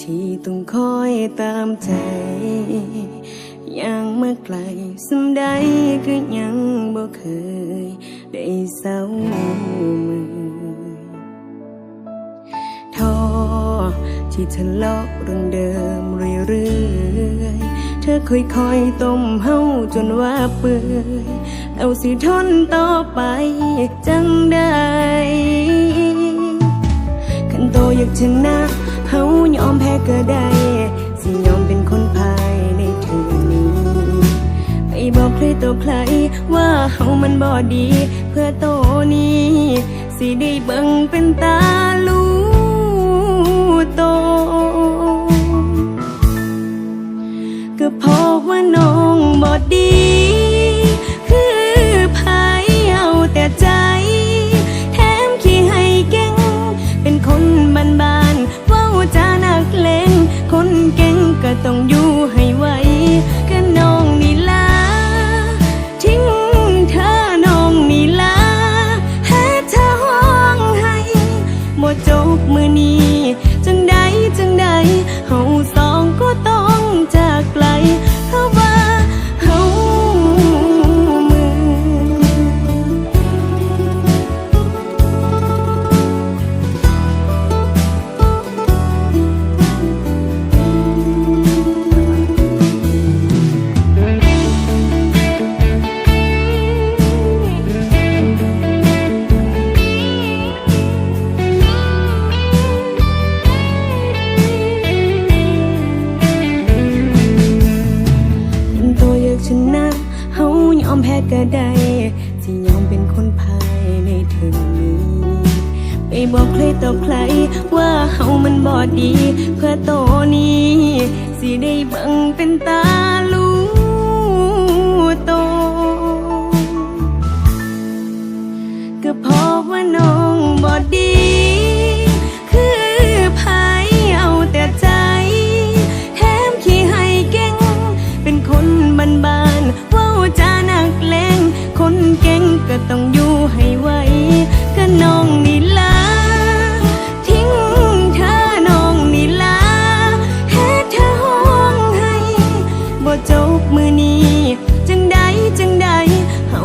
ที่ต้องคอยตามใจ ยังเมื่อไกลสำใดก็ยังบ่เคย ได้เศร้ามือท้อที่ทะเลาะเรื่องเดิมเรื่อย อค่อยๆต้มเฮาจนว่าเปื่อยเอาสิทนต่อไปจังได้ขันโตอยากชนะเฮายอมแพ้ก็ได้สิยอมเป็นคนภายในเธอนี้ไปบอกใครต่อใครว่าเฮามันบ่ดี เพื่อโตนี้สิได้เบิ่งเป็นตาลู ก็เพราะว่าน้องบ่ดี คือไผเอาแต่ใจ แถมขี้ให้เก่ง เป็นคนบ้านๆเว้าจานักเลงคนเก่งก็ต้องอยู่ให้ไวก็น้องนี่ละ ทิ้งเธอน้องนี่ละให้เธอห้องให้หมดจบมือนี้ บอกใครต่อใคร ว่าเฮามันบอดดี เพื่อโตนี้ สิได้บังเป็นตาลูโต ก็เพราะว่าน้องบอดดี คือไผเอาแต่ใจ แถมขี้ให้เก่ง เป็นคนบันบานว่าจานักเงคนเก่งก็ต้องอยู่ให้ไวก็น้อง มือนี้ จังใดจังใดเฮา